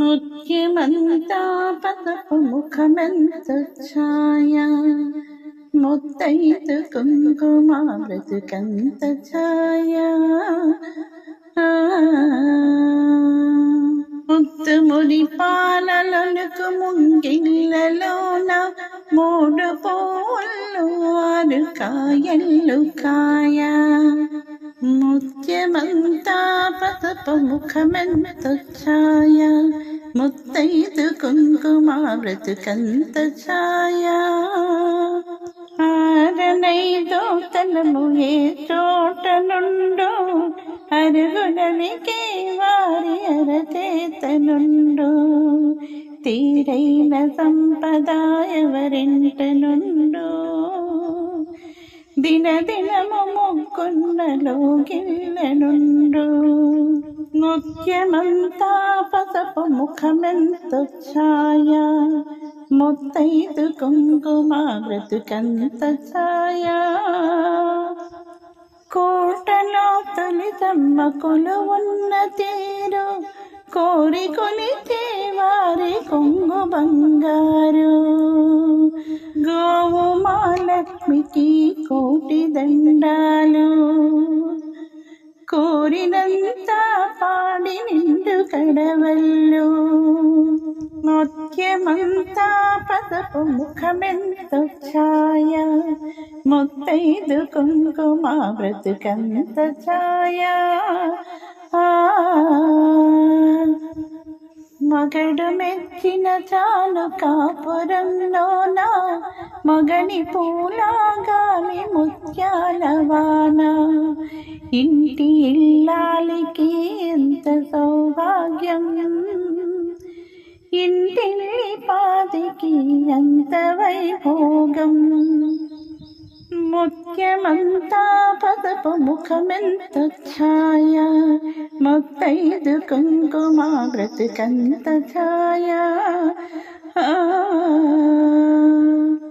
ముఖ్యమంతా పదపు ముఖమెంత ఛాయ ముత్తైదు కుంకుమ బ్రతుకంత ఛాయ ముత్తు ముడి పాలలకు ముంగిళ్ళలోన మూడు పోళ్ళు ఆరు కాయల్లు కాయ ముత్యమంతా పదపు ముఖమెంత ఛాయ ముత్తైదు కుంకుమ బ్రతుకంత ఛాయ. ఆరనైదో తలము ఏ చోట నుండో అరుగుడలికే వారి అరచేతనుండు. తీరైన సంపద ఎవరింట నుండు దినదినము మొక్కున్నలో గిల్లనుండు ముఖ్యమంతా పసపు ముఖమెంత ఛాయ. మొత్తైదు కుంకుమ బ్రతుకంత ఛాయ. కోటలో తొలితమ్మ కొలువున్న తీరు. కోరి కొలితే వారి కొంగు బంగారు. గోవు మాలక్ష్మికి కోటి దండాలు. కోరినంత పాడి కడవల్లు. నృత్యమంతా పదపు ముఖమెంత ఛాయ. ముత్తైదు కుంకుమ బ్రతుకంత ఛాయ. మగడు మెచ్చిన చాలు కాపురంలోన మగని పూల గాలి ముత్యాల వాన. ఇంటి ఇల్లాలికి ఎంత సౌభాగ్యం ఇంటిల్లి పాదికి ఎంత వైభోగం ముఖ్యమంతా పదపు ముఖమెంత ఛాయ ముత్తైదు కుంకుమ బ్రతుకంత ఛాయ ఆ